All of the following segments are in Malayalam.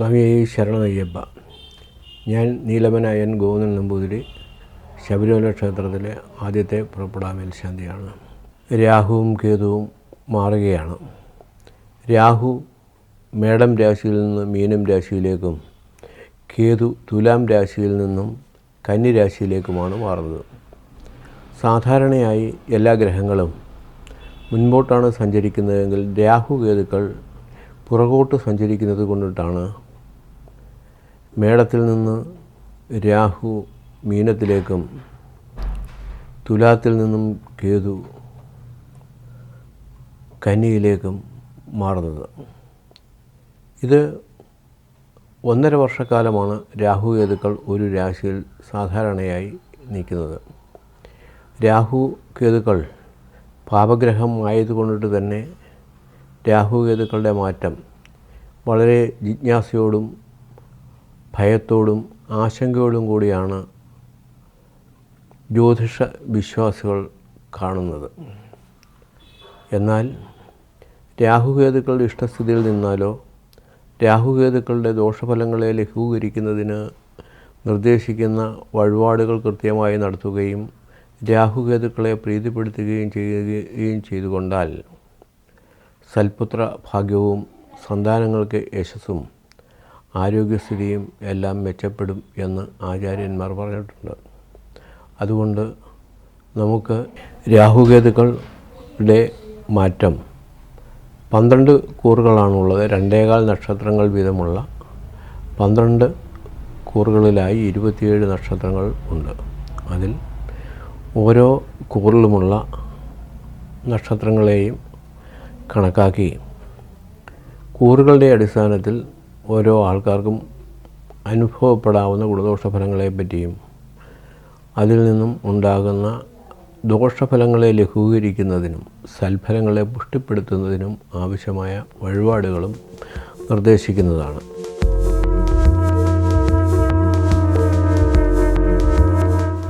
സ്വാമി ശരണമയ്യപ്പ ഞാൻ നീലമനായൻ ഗോവിന്ദൻ നമ്പൂതിരി ശബരിമല ക്ഷേത്രത്തിലെ ആദ്യത്തെ പുറപ്പെടാൻ മേൽശാന്തിയാണ് രാഹുവും കേതുവും മാറുകയാണ്. രാഹു മേടം രാശിയിൽ നിന്ന് മീനം രാശിയിലേക്കും കേതു തുലാം രാശിയിൽ നിന്നും കന്നി രാശിയിലേക്കുമാണ് മാറുന്നത്. സാധാരണയായി എല്ലാ ഗ്രഹങ്ങളും മുൻപോട്ടാണ് സഞ്ചരിക്കുന്നതെങ്കിൽ രാഹു കേതുക്കൾ പുറകോട്ട് സഞ്ചരിക്കുന്നത് കൊണ്ടിട്ടാണ് മേടത്തിൽ നിന്ന് രാഹു മീനത്തിലേക്കും തുലാത്തിൽ നിന്നും കേതു കന്നിയിലേക്കും മാറുന്നത്. ഇത് ഒന്നര വർഷക്കാലമാണ് രാഹു കേതുക്കൾ ഒരു രാശിയിൽ സാധാരണയായി നിൽക്കുന്നത്. രാഹു കേതുക്കൾ പാപഗ്രഹം ആയതുകൊണ്ടിട്ട് തന്നെ രാഹു കേതുക്കളുടെ മാറ്റം വളരെ ജിജ്ഞാസയോടും ഭയത്തോടും ആശങ്കയോടും കൂടിയാണ് ജ്യോതിഷ വിശ്വാസികൾ കാണുന്നത്. എന്നാൽ രാഹുകേതുക്കളുടെ ഇഷ്ടസ്ഥിതിയിൽ നിന്നാലോ രാഹുകേതുക്കളുടെ ദോഷഫലങ്ങളെ ലഘൂകരിക്കുന്നതിന് നിർദ്ദേശിക്കുന്ന വഴിപാടുകൾ കൃത്യമായി നടത്തുകയും രാഹുകേതുക്കളെ പ്രീതിപ്പെടുത്തുകയും ചെയ്യുകയും ചെയ്തുകൊണ്ടാൽ സൽപുത്ര ഭാഗ്യവും സന്താനങ്ങൾക്ക് യശസ്സും ആരോഗ്യസ്ഥിതിയും എല്ലാം മെച്ചപ്പെടും എന്ന് ആചാര്യന്മാർ പറഞ്ഞിട്ടുണ്ട്. അതുകൊണ്ട് നമുക്ക് രാഹുകേതുക്കളുടെ മാറ്റം പന്ത്രണ്ട് കൂറുകളാണുള്ളത്. രണ്ടേകാൽ നക്ഷത്രങ്ങൾ വീതമുള്ള പന്ത്രണ്ട് കൂറുകളിലായി ഇരുപത്തിയേഴ് നക്ഷത്രങ്ങൾ ഉണ്ട്. അതിൽ ഓരോ കൂറിലുമുള്ള നക്ഷത്രങ്ങളെയും കണക്കാക്കി. കൂറുകളുടെ അടിസ്ഥാനത്തിൽ ഓരോ ആൾക്കാർക്കും അനുഭവപ്പെടാവുന്ന ഗുണദോഷ ഫലങ്ങളെപ്പറ്റിയും അതിൽ നിന്നും ഉണ്ടാകുന്ന ദോഷഫലങ്ങളെ ലഘൂകരിക്കുന്നതിനും സൽഫലങ്ങളെ പുഷ്ടിപ്പെടുത്തുന്നതിനും ആവശ്യമായ വഴിപാടുകളും നിർദ്ദേശിക്കുന്നതാണ്.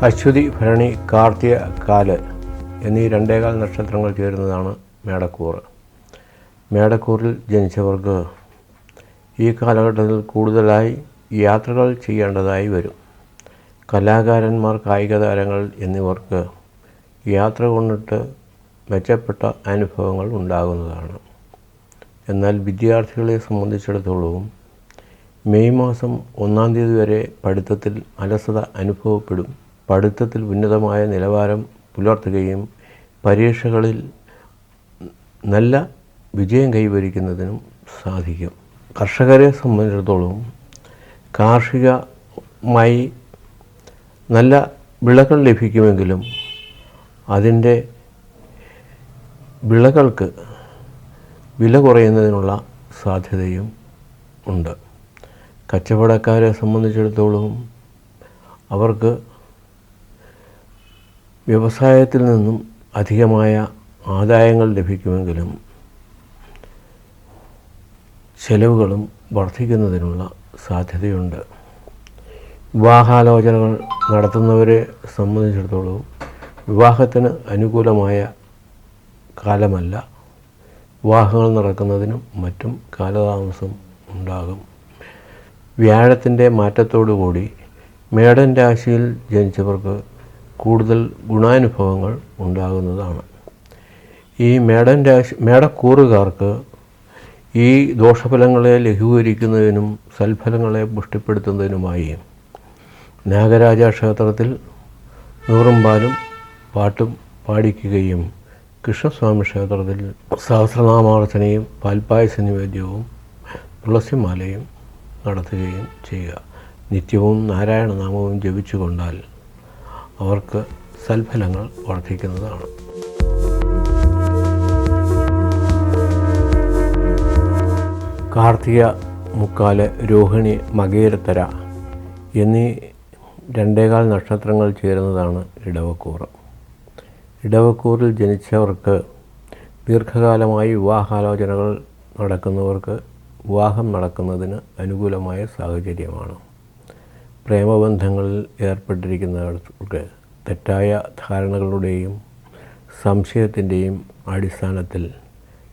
അശ്വതി ഭരണി കാർത്തിക കാൽ എന്നീ രണ്ടേകാൽ നക്ഷത്രങ്ങൾ ചേരുന്നതാണ് മേടക്കൂറ്. മേടക്കൂറിൽ ജനിച്ചവർക്ക് ഈ കാലഘട്ടത്തിൽ കൂടുതലായി യാത്രകൾ ചെയ്യേണ്ടതായി വരും. കലാകാരന്മാർ കായിക താരങ്ങൾ എന്നിവർക്ക് യാത്ര കൊണ്ടിട്ട് മെച്ചപ്പെട്ട അനുഭവങ്ങൾ ഉണ്ടാകുന്നതാണ്. എന്നാൽ വിദ്യാർത്ഥികളെ സംബന്ധിച്ചിടത്തോളവും മെയ് മാസം ഒന്നാം തീയതി വരെ പഠിത്തത്തിൽ അലസത അനുഭവപ്പെടും. പഠിത്തത്തിൽ ഉന്നതമായ നിലവാരം പുലർത്തുകയും പരീക്ഷകളിൽ നല്ല വിജയം കൈവരിക്കുന്നതിനും സാധിക്കും. കർഷകരെ സംബന്ധിച്ചിടത്തോളം കാർഷികമായി നല്ല വിളകൾ ലഭിക്കുമെങ്കിലും അതിന്റെ വിളകൾക്ക് വില കുറയുന്നതിനുള്ള സാധ്യതയും ഉണ്ട്. കച്ചവടക്കാരെ സംബന്ധിച്ചിടത്തോളം അവർക്ക് വ്യവസായത്തിൽ നിന്നും അധികമായ ആദായങ്ങൾ ലഭിക്കുമെങ്കിലും ചെലവുകളും വർദ്ധിക്കുന്നതിനുള്ള സാധ്യതയുണ്ട്. വിവാഹാലോചനകൾ നടത്തുന്നവരെ സംബന്ധിച്ചിടത്തോളം വിവാഹത്തിന് അനുകൂലമായ കാലമല്ല. വിവാഹങ്ങൾ നടക്കുന്നതിനും മറ്റും കാലതാമസം ഉണ്ടാകും. വ്യാഴത്തിന്റെ മാറ്റത്തോടുകൂടി മേടൻ രാശിയിൽ ജനിച്ചവർക്ക് കൂടുതൽ ഗുണാനുഭവങ്ങൾ ഉണ്ടാകുന്നതാണ്. ഈ മേടൻ രാശി മേടക്കൂറുകാർക്ക് ഈ ദോഷഫലങ്ങളെ ലഘൂകരിക്കുന്നതിനും സൽഫലങ്ങളെ പുഷ്ടിപ്പെടുത്തുന്നതിനുമായി നാഗരാജ ക്ഷേത്രത്തിൽ നൂറും പാലും പാട്ടും പാടിക്കുകയും കൃഷ്ണസ്വാമി ക്ഷേത്രത്തിൽ സഹസ്രനാമാർച്ചനയും പാൽപ്പായസ നിവേദ്യവും തുളസിമാലയും നടത്തുകയും ചെയ്യുക. നിത്യവും നാരായണ നാമവും ജപിച്ചുകൊണ്ടാൽ അവർക്ക് സൽഫലങ്ങൾ വർദ്ധിക്കുന്നതാണ്. കാർത്തിക മുക്കാൽ രോഹിണി മകേരത്തര എന്നീ രണ്ടേകാൽ നക്ഷത്രങ്ങൾ ചേരുന്നതാണ് ഇടവക്കൂറ്. ഇടവക്കൂറിൽ ജനിച്ചവർക്ക് ദീർഘകാലമായി വിവാഹാലോചനകൾ നടക്കുന്നവർക്ക് വിവാഹം നടക്കുന്നതിന് അനുകൂലമായ സാഹചര്യമാണ്. പ്രേമബന്ധങ്ങളിൽ ഏർപ്പെട്ടിരിക്കുന്നവർക്ക് തെറ്റായ ധാരണകളുടെയും സംശയത്തിന്റെയും അടിസ്ഥാനത്തിൽ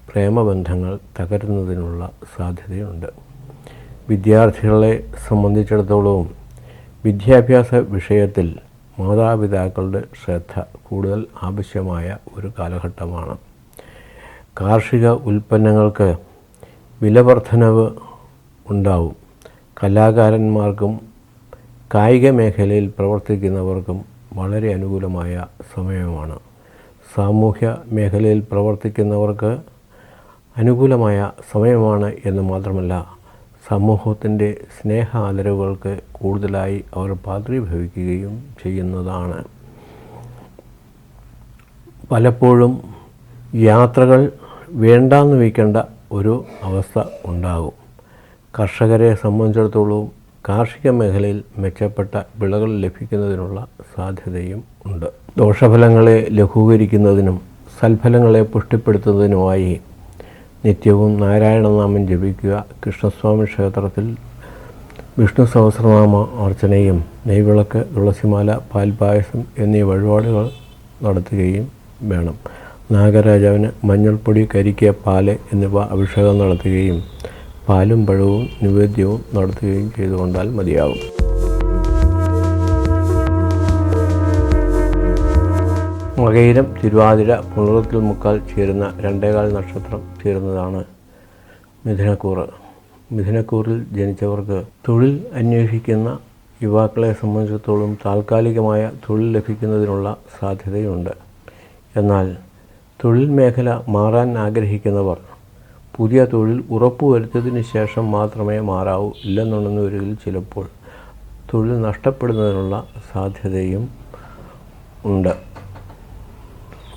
പ്രേമബന്ധങ്ങൾ തകരുന്നതിനുള്ള സാധ്യതയുണ്ട്. വിദ്യാർത്ഥികളെ സംബന്ധിച്ചിടത്തോളവും വിദ്യാഭ്യാസ വിഷയത്തിൽ മാതാപിതാക്കളുടെ ശ്രദ്ധ കൂടുതൽ ആവശ്യമായ ഒരു കാലഘട്ടമാണ്. കാർഷിക ഉൽപ്പന്നങ്ങൾക്ക് വിലവർദ്ധനവ് ഉണ്ടാവും. കലാകാരന്മാർക്കും കായിക മേഖലയിൽ പ്രവർത്തിക്കുന്നവർക്കും വളരെ അനുകൂലമായ സമയമാണ്. സാമൂഹ്യ മേഖലയിൽ പ്രവർത്തിക്കുന്നവർക്ക് അനുകൂലമായ സമയമാണ് എന്ന് മാത്രമല്ല സമൂഹത്തിന്റെ സ്നേഹ ആദരവുകൾക്ക് കൂടുതലായി അവർ പാത്രീഭവിക്കുകയും ചെയ്യുന്നതാണ്. പലപ്പോഴും യാത്രകൾ വേണ്ടാന്ന് വയ്ക്കേണ്ട ഒരു അവസ്ഥ ഉണ്ടാകും. കർഷകരെ സംബന്ധിച്ചിടത്തോളം കാർഷിക മേഖലയിൽ മെച്ചപ്പെട്ട വിളകൾ ലഭിക്കുന്നതിനുള്ള സാധ്യതയും ഉണ്ട്. ദോഷഫലങ്ങളെ ലഘൂകരിക്കുന്നതിനും സൽഫലങ്ങളെ പുഷ്ടിപ്പെടുത്തുന്നതിനുമായി നിത്യവും നാരായണനാമം ജപിക്കുക കൃഷ്ണസ്വാമി ക്ഷേത്രത്തിൽ വിഷ്ണു സഹസ്രനാമ അർച്ചനയും നെയ്വിളക്ക് തുളസിമാല പാൽപായസം എന്നീ വഴിപാടുകൾ നടത്തുകയും വേണം. നാഗരാജാവിന് മഞ്ഞൾപ്പൊടി കരിക്ക പാൽ എന്നിവ അഭിഷേകം നടത്തുകയും പാലും പഴവും നിവേദ്യവും നടത്തുകയും ചെയ്തുകൊണ്ടാൽ മതിയാകും. മകയിരം തിരുവാതിര പുണർത്തിൽ മുക്കാൽ ചേരുന്ന രണ്ടേകാൽ നക്ഷത്രം ചേരുന്നതാണ് മിഥുനക്കൂറ്. മിഥുനക്കൂറിൽ ജനിച്ചവർക്ക് തൊഴിൽ അന്വേഷിക്കുന്ന യുവാക്കളെ സംബന്ധിച്ചിടത്തോളം താൽക്കാലികമായ തൊഴിൽ ലഭിക്കുന്നതിനുള്ള സാധ്യതയുണ്ട്. എന്നാൽ തൊഴിൽ മേഖല മാറാൻ ആഗ്രഹിക്കുന്നവർ പുതിയ തൊഴിൽ ഉറപ്പുവരുത്തതിന് ശേഷം മാത്രമേ മാറാവൂ. ഇല്ലെന്നുണ്ടെന്നവരിൽ ചിലപ്പോൾ തൊഴിൽ നഷ്ടപ്പെടുന്നതിനുള്ള സാധ്യതയും ഉണ്ട്.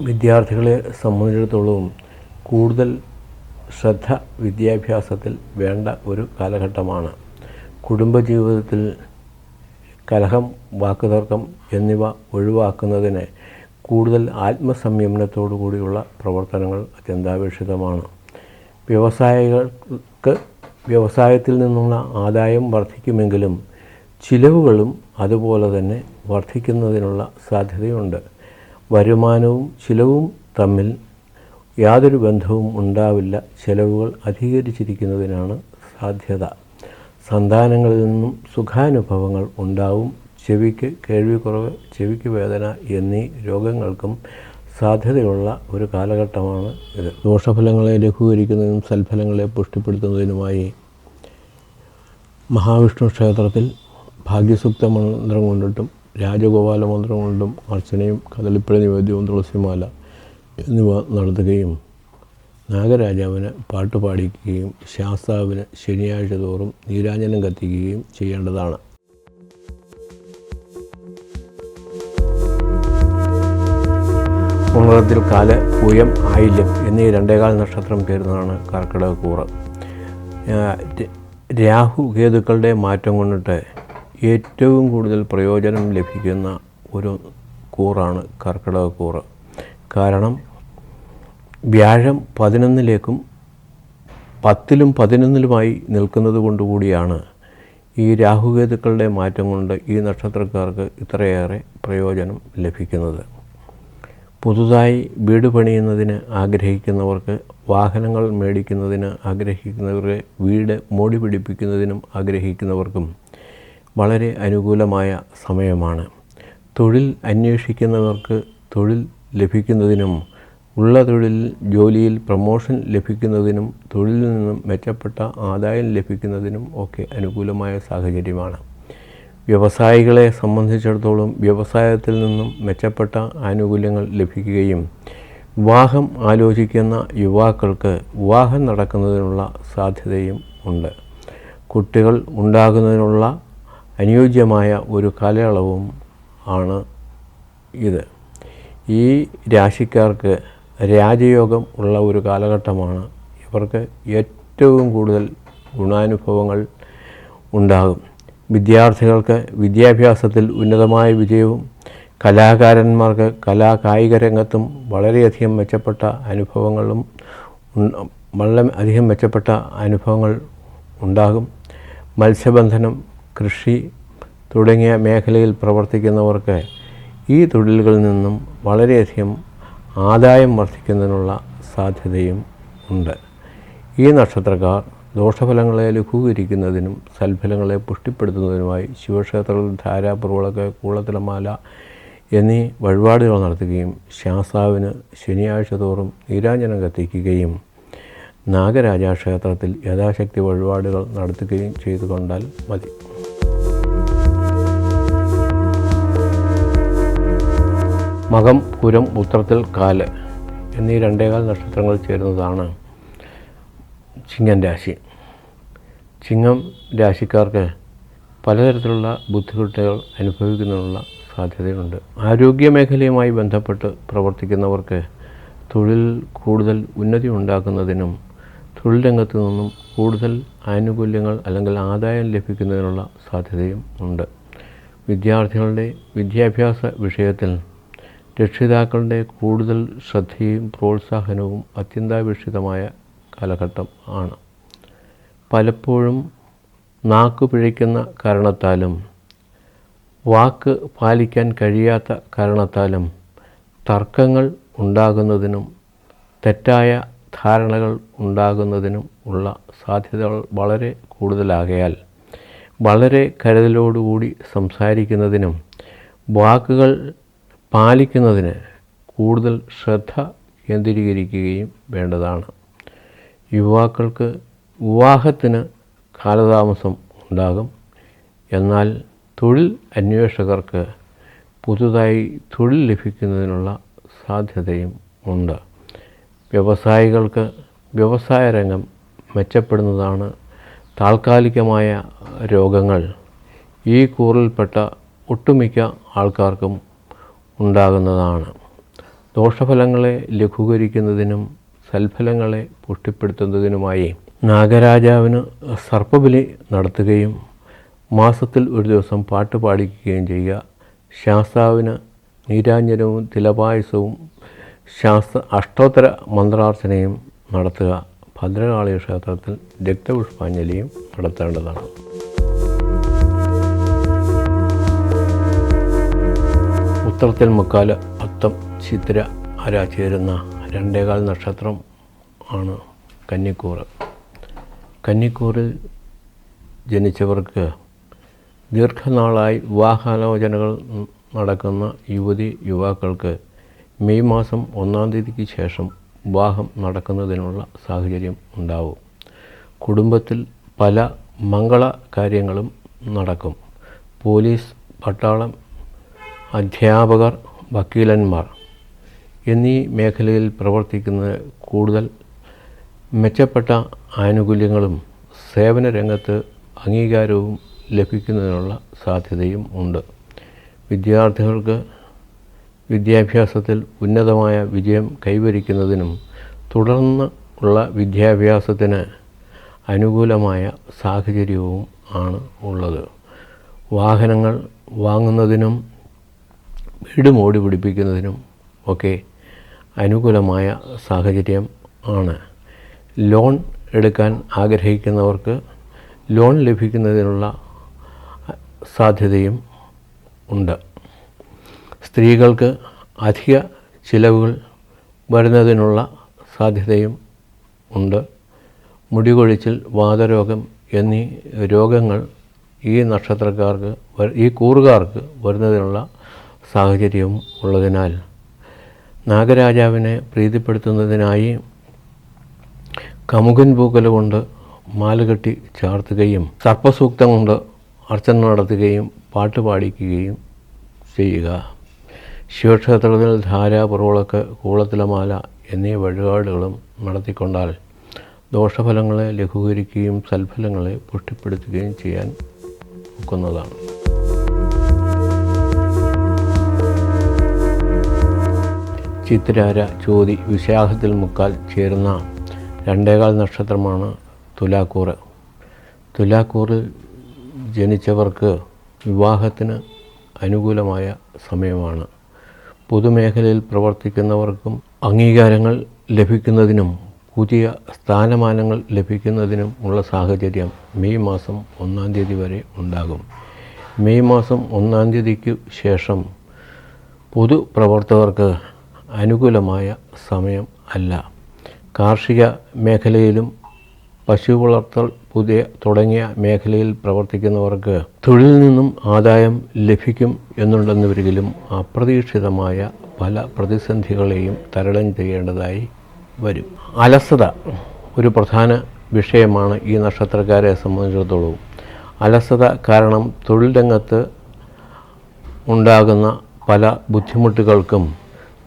വിദ്യാർത്ഥികളെ സംബന്ധിച്ചിടത്തോളം കൂടുതൽ ശ്രദ്ധ വിദ്യാഭ്യാസത്തിൽ വേണ്ട ഒരു കാലഘട്ടമാണ്. കുടുംബജീവിതത്തിൽ കലഹം വാക്കുതർക്കം എന്നിവ ഒഴിവാക്കുന്നതിന് കൂടുതൽ ആത്മസംയമനത്തോടു കൂടിയുള്ള പ്രവർത്തനങ്ങൾ അത്യന്താപേക്ഷിതമാണ്. വ്യവസായികൾക്ക് വ്യവസായത്തിൽ നിന്നുള്ള ആദായം വർദ്ധിക്കുമെങ്കിലും ചിലവുകളും അതുപോലെ തന്നെ വർദ്ധിക്കുന്നതിനുള്ള സാധ്യതയുണ്ട്. വരുമാനവും ചിലവും തമ്മിൽ യാതൊരു ബന്ധവും ഉണ്ടാവില്ല. ചിലവുകൾ അധികരിച്ചിരിക്കുന്നതിനാണ് സാധ്യത. സന്താനങ്ങളിൽ നിന്നും സുഖാനുഭവങ്ങൾ ഉണ്ടാവും. ചെവിക്ക് കേൾവിക്കുറവ് ചെവിക്ക് വേദന എന്നീ രോഗങ്ങൾക്കും സാധ്യതയുള്ള ഒരു കാലഘട്ടമാണ് ഇത്. ദോഷഫലങ്ങളെ ലഘൂകരിക്കുന്നതിനും സൽഫലങ്ങളെ പുഷ്ടിപ്പെടുത്തുന്നതിനുമായി മഹാവിഷ്ണു ക്ഷേത്രത്തിൽ ഭാഗ്യസൂക്ത മന്ത്രം കൊണ്ടിട്ടും രാജഗോപാല മന്ത്രം കൊണ്ടും അർച്ചനയും കദളിപ്പഴ നിവേദ്യവും തുളസിമാല എന്നിവ നടത്തുകയും നാഗരാജാവിന് പാട്ട് പാടിക്കുകയും ശാസ്താവിന് ശനിയാഴ്ച തോറും നീരാഞ്ജനം കത്തിക്കുകയും ചെയ്യേണ്ടതാണ്. ഉണറത്തിൽ കാൽ പൂയം ആയില്യം എന്നീ രണ്ടേകാൽ നക്ഷത്രം ചേരുന്നതാണ് കർക്കിടക കൂറ്. രാഹു കേതുക്കളുടെ മാറ്റം കൊണ്ടിട്ട് ഏറ്റവും കൂടുതൽ പ്രയോജനം ലഭിക്കുന്ന ഒരു കൂറാണ് കർക്കിടക കൂറ്. കാരണം വ്യാഴം പതിനൊന്നിലേക്കും പത്തിലും പതിനൊന്നിലുമായി നിൽക്കുന്നത് കൊണ്ടുകൂടിയാണ് ഈ രാഹുകേതുക്കളുടെ മാറ്റം കൊണ്ട് ഈ നക്ഷത്രക്കാർക്ക് ഇത്രയേറെ പ്രയോജനം ലഭിക്കുന്നത്. പുതുതായി വീട് പണിയുന്നതിന് ആഗ്രഹിക്കുന്നവർക്ക് വാഹനങ്ങൾ മേടിക്കുന്നതിന് ആഗ്രഹിക്കുന്നവർക്ക് വീട് മോടി പിടിപ്പിക്കുന്നതിനും ആഗ്രഹിക്കുന്നവർക്കും വളരെ അനുകൂലമായ സമയമാണ്. തൊഴിൽ അന്വേഷിക്കുന്നവർക്ക് തൊഴിൽ ലഭിക്കുന്നതിനും ഉള്ള തൊഴിൽ ജോലിയിൽ പ്രമോഷൻ ലഭിക്കുന്നതിനും തൊഴിലിൽ നിന്നും മെച്ചപ്പെട്ട ആദായം ലഭിക്കുന്നതിനും ഒക്കെ അനുകൂലമായ സാഹചര്യമാണ്. വ്യവസായികളെ സംബന്ധിച്ചിടത്തോളം വ്യവസായത്തിൽ നിന്നും മെച്ചപ്പെട്ട ആനുകൂല്യങ്ങൾ ലഭിക്കുകയും വിവാഹം ആലോചിക്കുന്ന യുവാക്കൾക്ക് വിവാഹം നടക്കുന്നതിനുള്ള സാധ്യതയും ഉണ്ട്. കുട്ടികൾ ഉണ്ടാകുന്നതിനുള്ള അനുയോജ്യമായ ഒരു കാലയളവും ആണ് ഇത്. ഈ രാശിക്കാർക്ക് രാജയോഗം ഉള്ള ഒരു കാലഘട്ടമാണ്. ഇവർക്ക് ഏറ്റവും കൂടുതൽ ഗുണാനുഭവങ്ങൾ ഉണ്ടാകും. വിദ്യാർത്ഥികൾക്ക് വിദ്യാഭ്യാസത്തിൽ ഉന്നതമായ വിജയവും കലാകാരന്മാർക്ക് കലാ കായിക രംഗത്തും വളരെയധികം മെച്ചപ്പെട്ട അനുഭവങ്ങളും വളരെ അധികം മെച്ചപ്പെട്ട അനുഭവങ്ങൾ ഉണ്ടാകും. മത്സ്യബന്ധനം കൃഷി തുടങ്ങിയ മേഖലയിൽ പ്രവർത്തിക്കുന്നവർക്ക് ഈ തൊഴിലുകളിൽ നിന്നും വളരെയധികം ആദായം വർദ്ധിക്കുന്നതിനുള്ള സാധ്യതയും ഉണ്ട്. ഈ നക്ഷത്രക്കാർ ദോഷഫലങ്ങളെ ലഘൂകരിക്കുന്നതിനും സൽഫലങ്ങളെ പുഷ്ടിപ്പെടുത്തുന്നതിനുമായി ശിവക്ഷേത്രത്തിൽ ധാരാപുറവിളക്ക് കൂളത്തിലമാല എന്നീ വഴിപാടുകൾ നടത്തുകയും ശാസ്താവിന് ശനിയാഴ്ച തോറും നീരാഞ്ജനം കത്തിക്കുകയും നാഗരാജ ക്ഷേത്രത്തിൽ യഥാശക്തി വഴിപാടുകൾ നടത്തുകയും ചെയ്തു കൊണ്ടാൽ മതി. മകം പുരം ഉത്രത്തിൽ കാൽ എന്നീ രണ്ടേകാൽ നക്ഷത്രങ്ങൾ ചേരുന്നതാണ് ചിങ്ങൻ രാശി. ചിങ്ങം രാശിക്കാർക്ക് പലതരത്തിലുള്ള ബുദ്ധിമുട്ടുകൾ അനുഭവിക്കുന്നതിനുള്ള സാധ്യതയുണ്ട്. ആരോഗ്യ മേഖലയുമായി ബന്ധപ്പെട്ട് പ്രവർത്തിക്കുന്നവർക്ക് തൊഴിൽ കൂടുതൽ ഉന്നതി ഉണ്ടാക്കുന്നതിനും തൊഴിൽ രംഗത്തു നിന്നും കൂടുതൽ ആനുകൂല്യങ്ങൾ അല്ലെങ്കിൽ ആദായം ലഭിക്കുന്നതിനുള്ള സാധ്യതയും ഉണ്ട്. വിദ്യാർത്ഥികളുടെ വിദ്യാഭ്യാസ വിഷയത്തിൽ രക്ഷിതാക്കളുടെ കൂടുതൽ ശ്രദ്ധയും പ്രോത്സാഹനവും അത്യന്താപേക്ഷിതമായ കാലഘട്ടം ആണ്. പലപ്പോഴും നാക്കു പിഴയ്ക്കുന്ന കാരണത്താലും വാക്ക് പാലിക്കാൻ കഴിയാത്ത കാരണത്താലും തർക്കങ്ങൾ ഉണ്ടാകുന്നതിനും തെറ്റായ ധാരണകൾ ഉണ്ടാകുന്നതിനും ഉള്ള സാധ്യതകൾ വളരെ കൂടുതലാകയാൽ വളരെ കരുതലോടുകൂടി സംസാരിക്കുന്നതിനും വാക്കുകൾ പാലിക്കുന്നതിന് കൂടുതൽ ശ്രദ്ധ കേന്ദ്രീകരിക്കുകയും വേണ്ടതാണ്. യുവാക്കൾക്ക് വിവാഹത്തിന് കാലതാമസം ഉണ്ടാകും. എന്നാൽ തൊഴിൽ അന്വേഷകർക്ക് പുതുതായി തൊഴിൽ ലഭിക്കുന്നതിനുള്ള സാധ്യതയും ഉണ്ട്. വ്യവസായികൾക്ക് വ്യവസായ രംഗം മെച്ചപ്പെടുന്നതാണ് താൽക്കാലികമായ രോഗങ്ങൾ. ഈ കൂറിൽപ്പെട്ട ഒട്ടുമിക്ക ആൾക്കാർക്കും ഉണ്ടാകുന്നതാണ്. ദോഷഫലങ്ങളെ ലഘൂകരിക്കുന്നതിനും സൽഫലങ്ങളെ പുഷ്ടിപ്പെടുത്തുന്നതിനുമായി നാഗരാജാവിന് സർപ്പബലി നടത്തുകയും മാസത്തിൽ ഒരു ദിവസം പാട്ട് പാടിക്കുകയും ചെയ്യുക. ശാസ്താവിന് നീരാഞ്ജനവും തിലപായസവും ശാസ്ത്ര അഷ്ടോത്തര മന്ത്രാർച്ചനയും നടത്തുക. ഭദ്രകാളി ക്ഷേത്രത്തിൽ രക്തപുഷ്പാഞ്ജലിയും നടത്തേണ്ടതാണ്. ഉത്തരത്തിൽ മുക്കാൽ അത്തം ചിത്തിര അര ചേരുന്ന രണ്ടേകാൽ നക്ഷത്രം ആണ് കന്നിക്കൂറ്. കന്നിക്കൂറിൽ ജനിച്ചവർക്ക് ദീർഘനാളായി വിവാഹാലോചനകൾ നടക്കുന്ന യുവതി യുവാക്കൾക്ക് മെയ് മാസം ഒന്നാം തീയതിക്ക് ശേഷം വിവാഹം നടക്കുന്നതിനുള്ള സാഹചര്യം ഉണ്ടാവും. കുടുംബത്തിൽ പല മംഗള കാര്യങ്ങളും നടക്കും. പോലീസ് പട്ടാളം അധ്യാപകർ വക്കീലന്മാർ എന്നീ മേഖലയിൽ പ്രവർത്തിക്കുന്ന കൂടുതൽ മെച്ചപ്പെട്ട ആനുകൂല്യങ്ങളും സേവന രംഗത്ത് അംഗീകാരവും ലഭിക്കുന്നതിനുള്ള സാധ്യതയും ഉണ്ട്. വിദ്യാർത്ഥികൾക്ക് വിദ്യാഭ്യാസത്തിൽ ഉന്നതമായ വിജയം കൈവരിക്കുന്നതിനും തുടർന്ന് ഉള്ള വിദ്യാഭ്യാസത്തിന് അനുകൂലമായ സാഹചര്യവും ആണ് ഉള്ളത്. വാഹനങ്ങൾ വാങ്ങുന്നതിനും വീട് മോടി പിടിപ്പിക്കുന്നതിനും ഒക്കെ അനുകൂലമായ സാഹചര്യം ആണ്. ലോൺ എടുക്കാൻ ആഗ്രഹിക്കുന്നവർക്ക് ലോൺ ലഭിക്കുന്നതിനുള്ള സാധ്യതയും ഉണ്ട്. സ്ത്രീകൾക്ക് അധിക ചിലവുകൾ വരുന്നതിനുള്ള സാധ്യതയും ഉണ്ട്. മുടികൊഴിച്ചിൽ വാതരോഗം എന്നീ രോഗങ്ങൾ ഈ നക്ഷത്രക്കാർക്ക് ഈ കൂറുകാർക്ക് വരുന്നതിനുള്ള സാഹചര്യവും ഉള്ളതിനാൽ നാഗരാജാവിനെ പ്രീതിപ്പെടുത്തുന്നതിനായി കമുകൻ പൂക്കല കൊണ്ട് മാലകെട്ടി ചാർത്തുകയും സർപ്പസൂക്തം കൊണ്ട് അർച്ചന നടത്തുകയും പാട്ട് പാടിക്കുകയും ചെയ്യുക. ശിവക്ഷേത്രത്തിൽ ധാര പുറവിളക്ക് കൂളത്തിലമാല എന്നീ വഴിപാടുകളും നടത്തിക്കൊണ്ടാൽ ദോഷഫലങ്ങളെ ലഘൂകരിക്കുകയും സൽഫലങ്ങളെ പുഷ്ടിപ്പെടുത്തുകയും ചെയ്യാൻ ഒക്കുന്നതാണ്. ചിത്തിരാര ചോതി വിശാഖത്തിൽ മുക്കാൽ ചേർന്ന രണ്ടേകാൽ നക്ഷത്രമാണ് തുലാക്കൂറ് തുലാക്കൂറിൽ ജനിച്ചവർക്ക് വിവാഹത്തിന് അനുകൂലമായ സമയമാണ്. പൊതുമേഖലയിൽ പ്രവർത്തിക്കുന്നവർക്കും അംഗീകാരങ്ങൾ ലഭിക്കുന്നതിനും പുതിയ സ്ഥാനമാനങ്ങൾ ലഭിക്കുന്നതിനും ഉള്ള സാഹചര്യം മെയ് മാസം ഒന്നാം തീയതി വരെ ഉണ്ടാകും. മെയ് മാസം ഒന്നാം തീയതിക്ക് ശേഷം പൊതുപ്രവർത്തകർക്ക് അനുകൂലമായ സമയം അല്ല. കാർഷിക മേഖലയിലും പശു വളർത്തൽ പുതിയ തുടങ്ങിയ മേഖലയിൽ പ്രവർത്തിക്കുന്നവർക്ക് തൊഴിൽ നിന്നും ആദായം ലഭിക്കും എന്നുണ്ടെന്നുവരികിലും അപ്രതീക്ഷിതമായ പല പ്രതിസന്ധികളെയും തരണം ചെയ്യേണ്ടതായി വരും. അലസത ഒരു പ്രധാന വിഷയമാണ് ഈ നക്ഷത്രക്കാരെ സംബന്ധിച്ചിടത്തോളം. അലസത കാരണം തൊഴിൽ രംഗത്ത് ഉണ്ടാകുന്ന പല ബുദ്ധിമുട്ടുകൾക്കും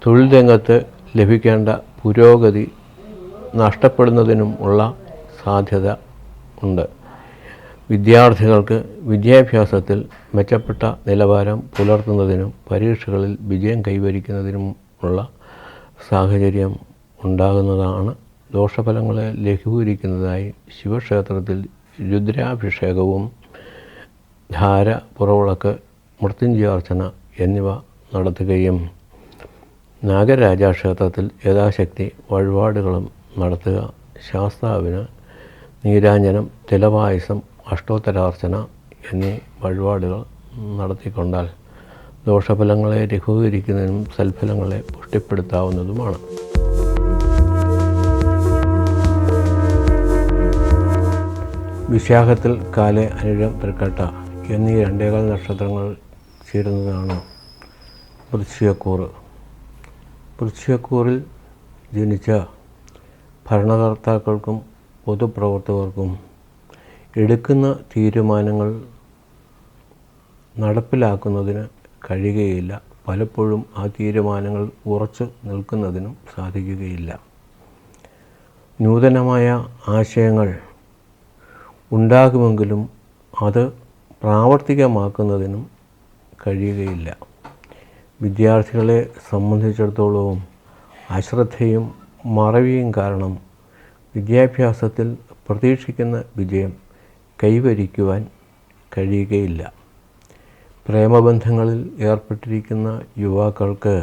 തൊഴിൽ രംഗത്ത് ലഭിക്കേണ്ട പുരോഗതി നഷ്ടപ്പെടുന്നതിനും ഉള്ള സാധ്യത ഉണ്ട്. വിദ്യാർത്ഥികൾക്ക് വിദ്യാഭ്യാസത്തിൽ മെച്ചപ്പെട്ട നിലവാരം പുലർത്തുന്നതിനും പരീക്ഷകളിൽ വിജയം കൈവരിക്കുന്നതിനും ഉള്ള സാഹചര്യം ഉണ്ടാകുന്നതാണ് ദോഷഫലങ്ങളെ ലഘൂകരിക്കുന്നതായി ശിവക്ഷേത്രത്തിൽ രുദ്രാഭിഷേകവും ധാര പുറവിളക്ക് മൃത്യുഞ്ജയാർച്ചന എന്നിവ നടത്തുകയും നാഗരാജ ക്ഷേത്രത്തിൽ യഥാശക്തി വഴിപാടുകളും നടത്തുക ശാസ്താവിന് നീരാഞ്ജനം തിലവായസം അഷ്ടോത്തരാർച്ചന എന്നീ വഴിപാടുകൾ നടത്തിക്കൊണ്ടാൽ ദോഷഫലങ്ങളെ ലഘൂകരിക്കുന്നതിനും സൽഫലങ്ങളെ പുഷ്ടിപ്പെടുത്താവുന്നതുമാണ്. വിശാഖത്തിൽ കാലെ അനുഴം തൃക്കട്ട എന്നീ രണ്ടേകാൽ നക്ഷത്രങ്ങൾ ചേരുന്നതാണ് വൃശ്ചികക്കൂറ്. വൃശ്ചികക്കൂറിൽ ജനിച്ച ഭരണകർത്താക്കൾക്കും പൊതുപ്രവർത്തകർക്കും എടുക്കുന്ന തീരുമാനങ്ങൾ നടപ്പിലാക്കുന്നതിന് കഴിയുകയില്ല. പലപ്പോഴും ആ തീരുമാനങ്ങൾ ഉറച്ചു നിൽക്കുന്നതിനും സാധിക്കുകയില്ല. നൂതനമായ ആശയങ്ങൾ ഉണ്ടാകുമെങ്കിലും അത് പ്രാവർത്തികമാക്കുന്നതിനും കഴിയുകയില്ല. വിദ്യാർത്ഥികളെ സംബന്ധിച്ചിടത്തോളവും അശ്രദ്ധയും മറവിയും കാരണം വിദ്യാഭ്യാസത്തിൽ പ്രതീക്ഷിക്കുന്ന വിജയം കൈവരിക്കുവാൻ കഴിയുകയില്ല. പ്രേമബന്ധങ്ങളിൽ ഏർപ്പെട്ടിരിക്കുന്ന യുവാക്കൾക്ക്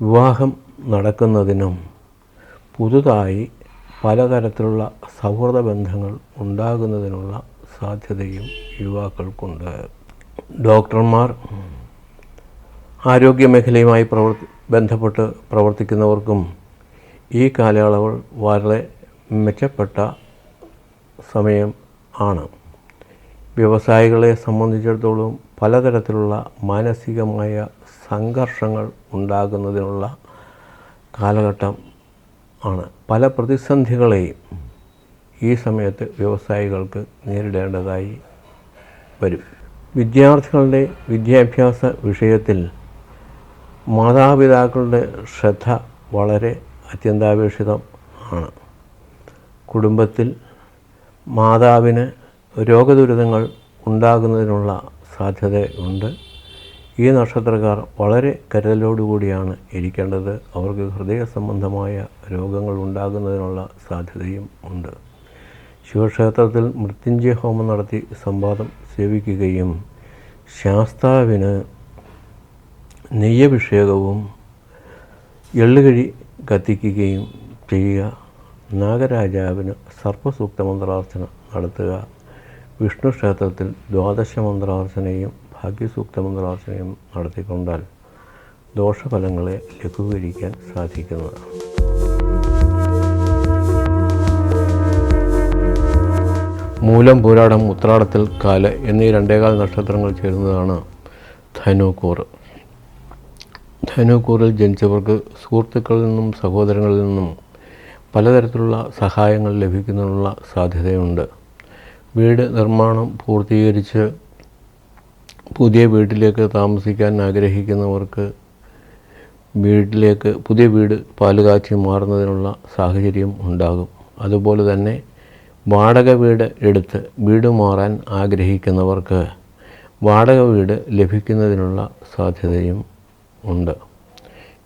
വിവാഹം നടക്കുന്നതിനും പുതുതായി പലതരത്തിലുള്ള സൗഹൃദ ബന്ധങ്ങൾ ഉണ്ടാകുന്നതിനുള്ള സാധ്യതയും യുവാക്കൾക്കുണ്ട്. ഡോക്ടർമാർ ആരോഗ്യമേഖലയുമായി പ്രവർത്തി ബന്ധപ്പെട്ട് പ്രവർത്തിക്കുന്നവർക്കും ഈ കാലയളവ് വളരെ മെച്ചപ്പെട്ട സമയം ആണ്. വ്യവസായികളെ സംബന്ധിച്ചിടത്തോളം പലതരത്തിലുള്ള മാനസികമായ സംഘർഷങ്ങൾ ഉണ്ടാകുന്നതിനുള്ള കാലഘട്ടം ആണ്. പല പ്രതിസന്ധികളെയും ഈ സമയത്ത് വ്യവസായികൾക്ക് നേരിടേണ്ടതായി വരും. വിദ്യാർത്ഥികളുടെ വിദ്യാഭ്യാസ വിഷയത്തിൽ മാതാപിതാക്കളുടെ ശ്രദ്ധ വളരെ അത്യന്താപേക്ഷിതം ആണ്. കുടുംബത്തിൽ മാതാവിന് രോഗദുരിതങ്ങൾ ഉണ്ടാകുന്നതിനുള്ള സാധ്യതയുണ്ട്. ഈ നക്ഷത്രക്കാർ വളരെ കരുതലോടുകൂടിയാണ് ഇരിക്കേണ്ടത്. അവർക്ക് ഹൃദയ സംബന്ധമായ രോഗങ്ങൾ ഉണ്ടാകുന്നതിനുള്ള സാധ്യതയും ഉണ്ട്. ശിവക്ഷേത്രത്തിൽ മൃത്യുഞ്ജയ ഹോമം നടത്തി സംവാദം സേവിക്കുകയും ശാസ്താവിന് നെയ്യഭിഷേകവും എള്ളുകഴി കത്തിക്കുകയും ചെയ്യുക. നാഗരാജാവിന് സർപ്പസൂക്ത മന്ത്രാർച്ചന നടത്തുക. വിഷ്ണു ക്ഷേത്രത്തിൽ ദ്വാദശ മന്ത്രാർച്ചനയും ഭാഗ്യസൂക്ത മന്ത്രാർച്ചനയും നടത്തിക്കൊണ്ടാൽ ദോഷഫലങ്ങളെ ലഘൂകരിക്കാൻ സാധിക്കുന്നതാണ്. മൂലം പോരാടം ഉത്രാടത്തിൽ കാൽ എന്നീ രണ്ടേകാൽ നക്ഷത്രങ്ങൾ ചേരുന്നതാണ് ധനുക്കൂറ്. ധനുക്കൂറിൽ ജനിച്ചവർക്ക് സുഹൃത്തുക്കളിൽ നിന്നും സഹോദരങ്ങളിൽ നിന്നും പലതരത്തിലുള്ള സഹായങ്ങൾ ലഭിക്കുന്നതിനുള്ള സാധ്യതയുണ്ട്. വീട് നിർമ്മാണം പൂർത്തീകരിച്ച് പുതിയ വീട്ടിലേക്ക് താമസിക്കാൻ ആഗ്രഹിക്കുന്നവർക്ക് വീട്ടിലേക്ക് പുതിയ വീട് പാലുകാച്ചി മാറുന്നതിനുള്ള സാഹചര്യം ഉണ്ടാകും. അതുപോലെ തന്നെ വാടക വീട് എടുത്ത് വീട് മാറാൻ ആഗ്രഹിക്കുന്നവർക്ക് വാടക വീട് ലഭിക്കുന്നതിനുള്ള സാധ്യതയും ഉണ്ട്.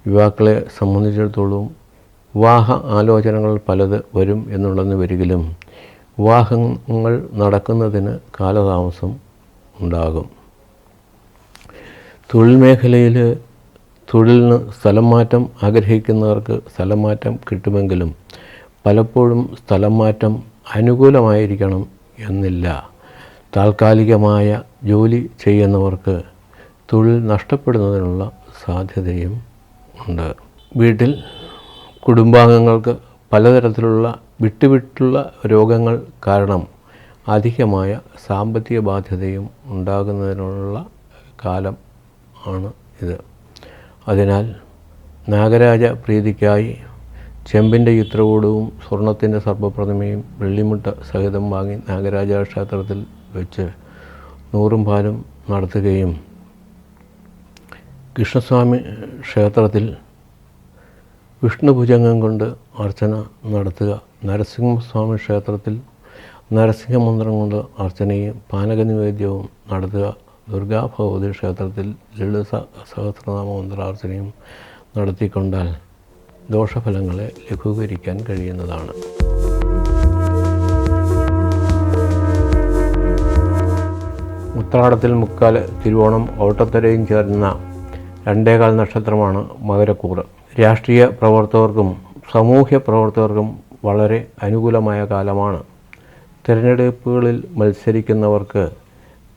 യുവാക്കളെ സംബന്ധിച്ചിടത്തോളം വിവാഹ ആലോചനകൾ പലത് വരും എന്നുള്ളതെന്ന് വരികിലും വിവാഹങ്ങൾ നടക്കുന്നതിന് കാലതാമസം ഉണ്ടാകും. തൊഴിൽ മേഖലയിൽ തൊഴിലിന് സ്ഥലം മാറ്റം ആഗ്രഹിക്കുന്നവർക്ക് സ്ഥലം മാറ്റം കിട്ടുമെങ്കിലും പലപ്പോഴും സ്ഥലം മാറ്റം അനുകൂലമായിരിക്കണം എന്നില്ല. താൽക്കാലികമായ ജോലി ചെയ്യുന്നവർക്ക് തൊഴിൽ നഷ്ടപ്പെടുന്നതിനുള്ള സാധ്യതയും ഉണ്ട്. വീട്ടിൽ കുടുംബാംഗങ്ങൾക്ക് പലതരത്തിലുള്ള വിട്ടുവിട്ടുള്ള രോഗങ്ങൾ കാരണം അധികമായ സാമ്പത്തിക ബാധ്യതയും ഉണ്ടാകുന്നതിനുള്ള കാലം ആണ് ഇത്. അതിനാൽ നാഗരാജ പ്രീതിക്കായി ചെമ്പിന്റെ ചിത്രകൂടവും സ്വർണത്തിന്റെ സർപ്പപ്രതിമയും വെള്ളിമുട്ട സഹിതം വാങ്ങി നാഗരാജ ക്ഷേത്രത്തിൽ വെച്ച് നൂറും പാലും നടത്തുകയും കൃഷ്ണസ്വാമി ക്ഷേത്രത്തിൽ വിഷ്ണുഭുജംഗം കൊണ്ട് അർച്ചന നടത്തുക. നരസിംഹസ്വാമി ക്ഷേത്രത്തിൽ നരസിംഹമന്ത്രം കൊണ്ട് അർച്ചനയും പാനകനിവേദ്യവും നടത്തുക. ദുർഗാ ഭഗവതി ക്ഷേത്രത്തിൽ ലളിത സഹസ്രനാമ മന്ത്രാർച്ചനയും നടത്തിക്കൊണ്ടാൽ ദോഷഫലങ്ങളെ ലഘൂകരിക്കാൻ കഴിയുന്നതാണ്. ഉത്രാടത്തിൽ മുക്കാൽ തിരുവോണം ഓട്ടത്തരയും ചേർന്ന രണ്ടേകാൽ നക്ഷത്രമാണ് മകരക്കൂറ് രാഷ്ട്രീയ പ്രവർത്തകർക്കും സാമൂഹ്യ പ്രവർത്തകർക്കും വളരെ അനുകൂലമായ കാലമാണ്. തിരഞ്ഞെടുപ്പുകളിൽ മത്സരിക്കുന്നവർക്ക്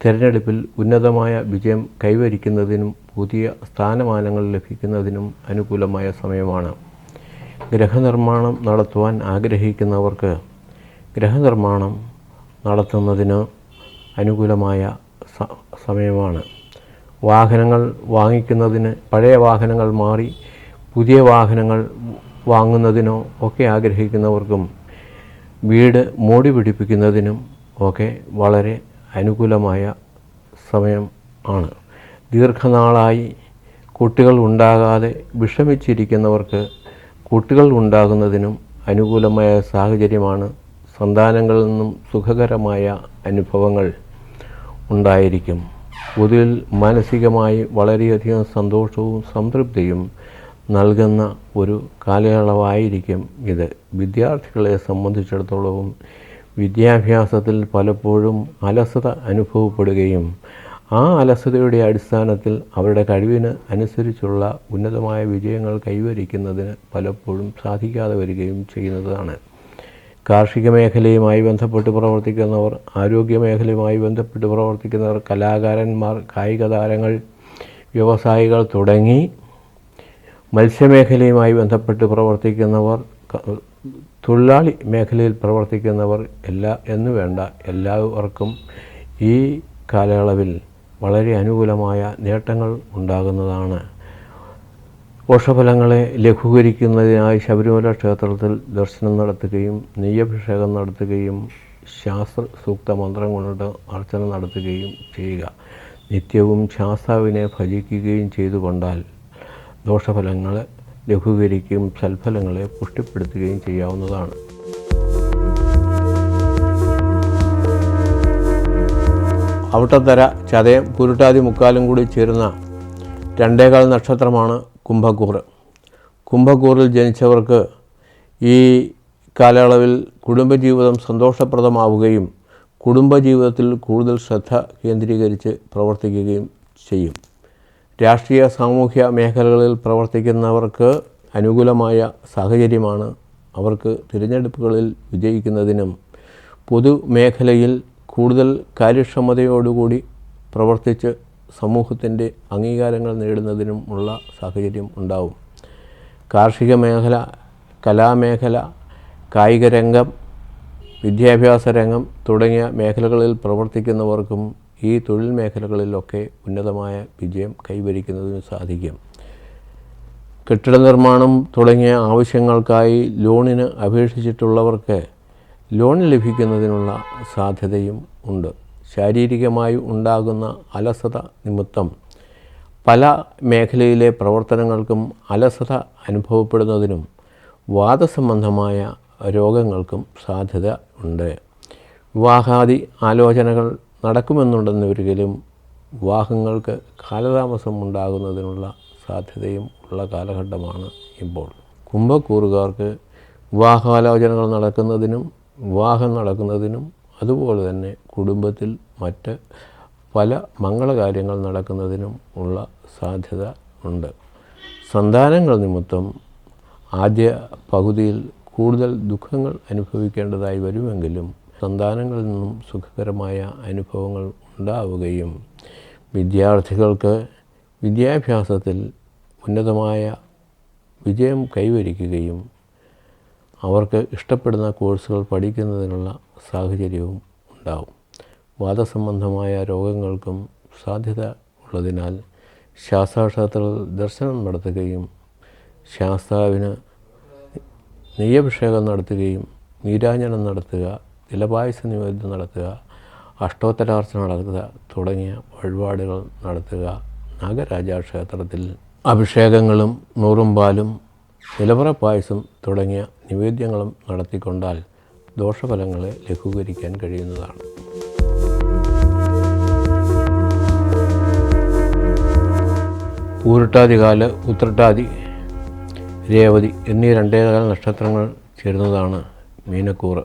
തിരഞ്ഞെടുപ്പിൽ ഉന്നതമായ വിജയം കൈവരിക്കുന്നതിനും പുതിയ സ്ഥാനമാനങ്ങൾ ലഭിക്കുന്നതിനും അനുകൂലമായ സമയമാണ്. ഗ്രഹനിർമ്മാണം നടത്തുവാൻ ആഗ്രഹിക്കുന്നവർക്ക് ഗ്രഹനിർമ്മാണം നടത്തുന്നതിന് അനുകൂലമായ സമയമാണ്. വാഹനങ്ങൾ വാങ്ങിക്കുന്നതിന് പഴയ വാഹനങ്ങൾ മാറി പുതിയ വാഹനങ്ങൾ വാങ്ങുന്നതിനോ ഒക്കെ ആഗ്രഹിക്കുന്നവർക്കും വീട് മോടി പിടിപ്പിക്കുന്നതിനും ഒക്കെ വളരെ അനുകൂലമായ സമയം ആണ്. ദീർഘനാളായി കുട്ടികൾ ഉണ്ടാകാതെ വിഷമിച്ചിരിക്കുന്നവർക്ക് കുട്ടികൾ ഉണ്ടാകുന്നതിനും അനുകൂലമായ സാഹചര്യമാണ് സന്താനങ്ങളിൽ നിന്നും സുഖകരമായ അനുഭവങ്ങൾ ഉണ്ടായിരിക്കും. പൊതുവിൽ മാനസികമായി വളരെയധികം സന്തോഷവും സംതൃപ്തിയും നൽകുന്ന ഒരു കാലയളവായിരിക്കും ഇത്. വിദ്യാർത്ഥികളെ സംബന്ധിച്ചിടത്തോളവും വിദ്യാഭ്യാസത്തിൽ പലപ്പോഴും അലസത അനുഭവപ്പെടുകയും ആ അലസതയുടെ അടിസ്ഥാനത്തിൽ അവരുടെ കഴിവിന് അനുസരിച്ചുള്ള ഉന്നതമായ വിജയങ്ങൾ കൈവരിക്കുന്നതിന് പലപ്പോഴും സാധിക്കാതെ വരികയും ചെയ്യുന്നതാണ്. കാർഷിക മേഖലയുമായി ബന്ധപ്പെട്ട് പ്രവർത്തിക്കുന്നവർ ആരോഗ്യ മേഖലയുമായി ബന്ധപ്പെട്ട് പ്രവർത്തിക്കുന്നവർ കലാകാരന്മാർ കായിക താരങ്ങൾ വ്യവസായികൾ തുടങ്ങി മത്സ്യമേഖലയുമായി ബന്ധപ്പെട്ട് പ്രവർത്തിക്കുന്നവർ തൊഴിലാളി മേഖലയിൽ പ്രവർത്തിക്കുന്നവർ എല്ലാ എന്ന് വേണ്ട എല്ലാവർക്കും ഈ കാലയളവിൽ വളരെ അനുകൂലമായ നേട്ടങ്ങൾ ഉണ്ടാകുന്നതാണ്. ദോഷഫലങ്ങളെ ലഘൂകരിക്കുന്നതിനായി ശബരിമല ക്ഷേത്രത്തിൽ ദർശനം നടത്തുകയും നെയ്യഭിഷേകം നടത്തുകയും ശാസ്ത്ര സൂക്ത മന്ത്രം കൊണ്ട് അർച്ചന നടത്തുകയും ചെയ്യുക. നിത്യവും ശാസ്താവിനെ ഭജിക്കുകയും ചെയ്തുകൊണ്ടാൽ ദോഷഫലങ്ങളെ ലഘൂകരിക്കുകയും സൽഫലങ്ങളെ പുഷ്ടിപ്പെടുത്തുകയും ചെയ്യാവുന്നതാണ്. അവിട്ടത്തര ചതയം പുരുട്ടാതി മുക്കാലും കൂടി ചേരുന്ന രണ്ടേകാൽ നക്ഷത്രമാണ് കുംഭക്കൂറ്. കുംഭക്കൂറിൽ ജനിച്ചവർക്ക് ഈ കാലയളവിൽ കുടുംബജീവിതം സന്തോഷപ്രദമാവുകയും കുടുംബജീവിതത്തിൽ കൂടുതൽ ശ്രദ്ധ കേന്ദ്രീകരിച്ച് പ്രവർത്തിക്കുകയും ചെയ്യും. രാഷ്ട്രീയ സാമൂഹ്യ മേഖലകളിൽ പ്രവർത്തിക്കുന്നവർക്ക് അനുകൂലമായ സാഹചര്യമാണ് അവർക്ക് തിരഞ്ഞെടുപ്പുകളിൽ വിജയിക്കുന്നതിനും പൊതുമേഖലയിൽ കൂടുതൽ കാര്യക്ഷമതയോടുകൂടി പ്രവർത്തിച്ച് സമൂഹത്തിന്റെ അംഗീകാരങ്ങൾ നേടുന്നതിനും ഉള്ള സാഹചര്യം ഉണ്ടാവും. കാർഷിക മേഖല കലാമേഖല കായിക രംഗം വിദ്യാഭ്യാസ രംഗം തുടങ്ങിയ മേഖലകളിൽ പ്രവർത്തിക്കുന്നവർക്കും ഈ തൊഴിൽ മേഖലകളിലൊക്കെ ഉന്നതമായ വിജയം കൈവരിക്കുന്നതിന് സാധിക്കും. കെട്ടിട നിർമ്മാണം തുടങ്ങിയ ആവശ്യങ്ങൾക്കായി ലോണിന് അപേക്ഷിച്ചിട്ടുള്ളവർക്ക് ലോൺ ലഭിക്കുന്നതിനുള്ള സാധ്യതയും ഉണ്ട്. ശാരീരികമായി ഉണ്ടാകുന്ന അലസത നിമിത്തം പല മേഖലയിലെ പ്രവർത്തനങ്ങൾക്കും അലസത അനുഭവപ്പെടുന്നതിനും വാദസംബന്ധമായ രോഗങ്ങൾക്കും സാധ്യത ഉണ്ട്. വിവാഹാദി ആലോചനകൾ നടക്കുമെന്നുണ്ടെന്നൊരിക്കലും വിവാഹങ്ങൾക്ക് കാലതാമസം ഉണ്ടാകുന്നതിനുള്ള സാധ്യതയും ഉള്ള കാലഘട്ടമാണ് ഇപ്പോൾ. കുംഭക്കൂറുകാർക്ക് വിവാഹാലോചനകൾ നടക്കുന്നതിനും വിവാഹം നടക്കുന്നതിനും അതുപോലെ തന്നെ കുടുംബത്തിൽ മറ്റ് പല മംഗളകാര്യങ്ങൾ നടക്കുന്നതിനും ഉള്ള സാധ്യത ഉണ്ട്. സന്താനങ്ങൾ നിമിത്തം ആദ്യ പകുതിയിൽ കൂടുതൽ ദുഃഖങ്ങൾ അനുഭവിക്കേണ്ടതായി വരുമെങ്കിലും സന്താനങ്ങളിൽ നിന്നും സുഖകരമായ അനുഭവങ്ങൾ ഉണ്ടാവുകയും വിദ്യാർത്ഥികൾക്ക് വിദ്യാഭ്യാസത്തിൽ ഉന്നതമായ വിജയം കൈവരിക്കുകയും അവർക്ക് ഇഷ്ടപ്പെടുന്ന കോഴ്സുകൾ പഠിക്കുന്നതിനുള്ള സാഹചര്യവും ഉണ്ടാവും. വാദസംബന്ധമായ രോഗങ്ങൾക്കും സാധ്യത ഉള്ളതിനാൽ ശാസ്താക്ഷേത്രത്തിൽ ദർശനം നടത്തുകയും ശാസ്താവിന് നെയ്യഭിഷേകം നടത്തുകയും നീരാഞ്ജനം നടത്തുക തിലപായസ നിവേദ്യം നടത്തുക അഷ്ടോത്തരാർച്ചന നടത്തുക തുടങ്ങിയ വഴിപാടുകൾ നടത്തുക. നാഗരാജ ക്ഷേത്രത്തിൽ അഭിഷേകങ്ങളും നൂറും പാലും നിലവറ പായസം തുടങ്ങിയ നിവേദ്യങ്ങളും നടത്തിക്കൊണ്ടാൽ ദോഷഫലങ്ങളെ ലഘൂകരിക്കാൻ കഴിയുന്നതാണ്. പൂരിട്ടാതി കാൽ ഉത്രട്ടാതി രേവതി എന്നീ രണ്ടേകാല നക്ഷത്രങ്ങൾ ചേരുന്നതാണ് മീനക്കൂറ്.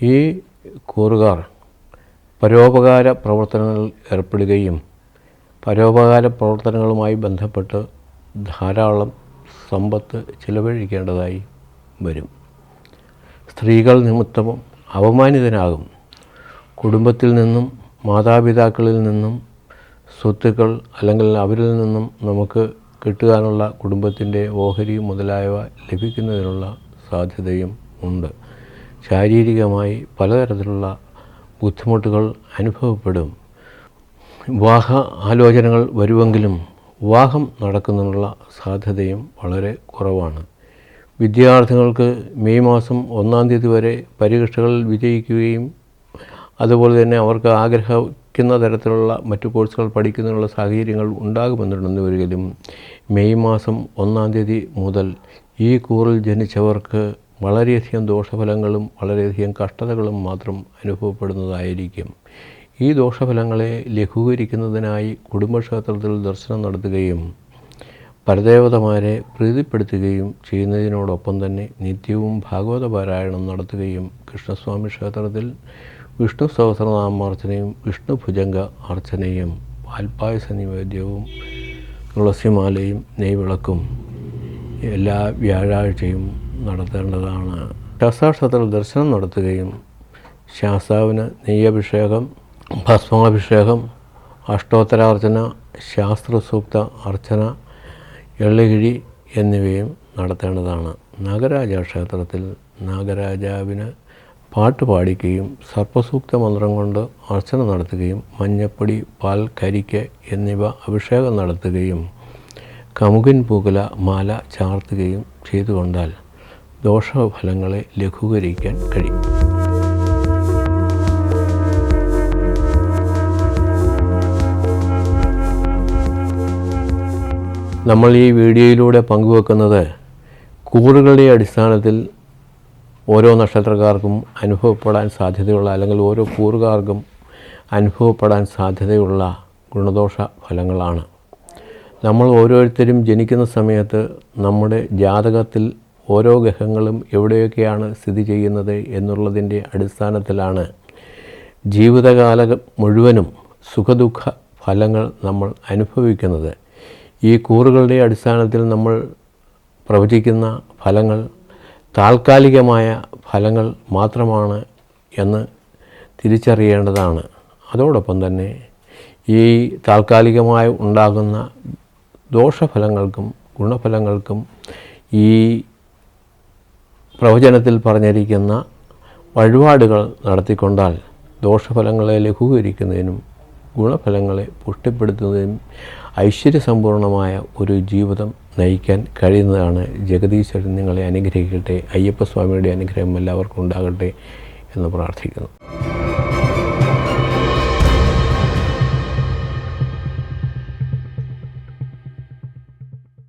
ഈ കൂറുകാർ പരോപകാര പ്രവർത്തനങ്ങളിൽ ഏർപ്പെടുകയും പരോപകാര പ്രവർത്തനങ്ങളുമായി ബന്ധപ്പെട്ട് ധാരാളം സമ്പത്ത് ചിലവഴിക്കേണ്ടതായി വരും. സ്ത്രീകൾ നിമിത്തവും അപമാനിതനാകും കുടുംബത്തിൽ നിന്നും മാതാപിതാക്കളിൽ നിന്നും സ്വത്തുക്കൾ അല്ലെങ്കിൽ അവരിൽ നിന്നും നമുക്ക് കിട്ടുവാനുള്ള കുടുംബത്തിന്റെ ഓഹരി മുതലായവ ലഭിക്കുന്നതിനുള്ള സാധ്യതയും ഉണ്ട്. ശാരീരികമായി പലതരത്തിലുള്ള ബുദ്ധിമുട്ടുകൾ അനുഭവപ്പെടും. വിവാഹ ആലോചനകൾ വരുമെങ്കിലും വിവാഹം നടക്കുന്നതിനുള്ള സാധ്യതയും വളരെ കുറവാണ്. വിദ്യാർത്ഥികൾക്ക് മെയ് മാസം ഒന്നാം തീയതി വരെ പരീക്ഷകളിൽ വിജയിക്കുകയും അതുപോലെ തന്നെ അവർക്ക് ആഗ്രഹിക്കുന്ന തരത്തിലുള്ള മറ്റു കോഴ്സുകൾ പഠിക്കുന്നതിനുള്ള സാഹചര്യങ്ങൾ ഉണ്ടാകുമെന്നുണ്ടെന്ന് വരികയും മെയ് മാസം ഒന്നാം തീയതി മുതൽ ഈ കൂറിൽ ജനിച്ചവർക്ക് വളരെയധികം ദോഷഫലങ്ങളും വളരെയധികം കഷ്ടതകളും മാത്രം അനുഭവപ്പെടുന്നതായിരിക്കും. ഈ ദോഷഫലങ്ങളെ ലഘൂകരിക്കുന്നതിനായി കുടുംബക്ഷേത്രത്തിൽ ദർശനം നടത്തുകയും പരദേവതമാരെ പ്രീതിപ്പെടുത്തുകയും ചെയ്യുന്നതിനോടൊപ്പം തന്നെ നിത്യവും ഭാഗവത പാരായണം നടത്തുകയും കൃഷ്ണസ്വാമി ക്ഷേത്രത്തിൽ വിഷ്ണു സഹസ്രനാമാർച്ചനയും വിഷ്ണു ഭുജംഗ അർച്ചനയും പാൽപ്പായസ നിവേദ്യവും തുളസിമാലയും നെയ്വിളക്കും എല്ലാ വ്യാഴാഴ്ചയും നടത്തേണ്ടതാണ്. ശാസ്താക്ഷേത്രത്തിൽ ദർശനം നടത്തുകയും ശാസ്താവിന് നെയ്യഭിഷേകം ഭസ്മാഭിഷേകം അഷ്ടോത്തരാർച്ചന ശാസ്ത്രസൂക്ത അർച്ചന എള്ളുകിഴി എന്നിവയും നടത്തേണ്ടതാണ്. നാഗരാജ ക്ഷേത്രത്തിൽ നാഗരാജാവിന് പാട്ട് പാടിക്കുകയും സർപ്പസൂക്ത മന്ത്രം കൊണ്ട് അർച്ചന നടത്തുകയും മഞ്ഞപ്പൊടി പാൽ കരിക്ക് എന്നിവ അഭിഷേകം നടത്തുകയും കമുകിൻ പൂകല മാല ചാർത്തുകയും ചെയ്തുകൊണ്ടാൽ ദോഷഫലങ്ങളെ ലഘൂകരിക്കാൻ കഴിയും. നമ്മൾ ഈ വീഡിയോയിലൂടെ പങ്കുവെക്കുന്നത് കൂറുകളുടെ അടിസ്ഥാനത്തിൽ ഓരോ നക്ഷത്രക്കാർക്കും അനുഭവപ്പെടാൻ സാധ്യതയുള്ള അല്ലെങ്കിൽ ഓരോ കൂറുകാർക്കും അനുഭവപ്പെടാൻ സാധ്യതയുള്ള ഗുണദോഷ ഫലങ്ങളാണ്. നമ്മൾ ഓരോരുത്തരും ജനിക്കുന്ന സമയത്ത് നമ്മുടെ ജാതകത്തിൽ ഓരോ ഗ്രഹങ്ങളും എവിടെയൊക്കെയാണ് സ്ഥിതി ചെയ്യുന്നത് എന്നുള്ളതിന്റെ അടിസ്ഥാനത്തിലാണ് ജീവിതകാലം മുഴുവനും സുഖദുഃഖ ഫലങ്ങൾ നമ്മൾ അനുഭവിക്കുന്നത്. ഈ കൂറുകളുടെ അടിസ്ഥാനത്തിൽ നമ്മൾ പ്രവചിക്കുന്ന ഫലങ്ങൾ താൽക്കാലികമായ ഫലങ്ങൾ മാത്രമാണ് എന്ന് തിരിച്ചറിയേണ്ടതാണ്. അതോടൊപ്പം തന്നെ ഈ താൽക്കാലികമായി ഉണ്ടാകുന്ന ദോഷഫലങ്ങൾക്കും ഗുണഫലങ്ങൾക്കും ഈ പ്രവചനത്തിൽ പറഞ്ഞിരിക്കുന്ന വഴിപാടുകൾ നടത്തിക്കൊണ്ടാൽ ദോഷഫലങ്ങളെ ലഘൂകരിക്കുന്നതിനും ഗുണഫലങ്ങളെ പുഷ്ടിപ്പെടുത്തുന്നതിനും ഐശ്വര്യസമ്പൂർണമായ ഒരു ജീവിതം നയിക്കാൻ കഴിയുന്നതാണ് ജഗദീശ്വരൻ നിങ്ങളെ അനുഗ്രഹിക്കട്ടെ. അയ്യപ്പസ്വാമിയുടെ അനുഗ്രഹം എല്ലാവർക്കും ഉണ്ടാകട്ടെ എന്ന് പ്രാർത്ഥിക്കുന്നു.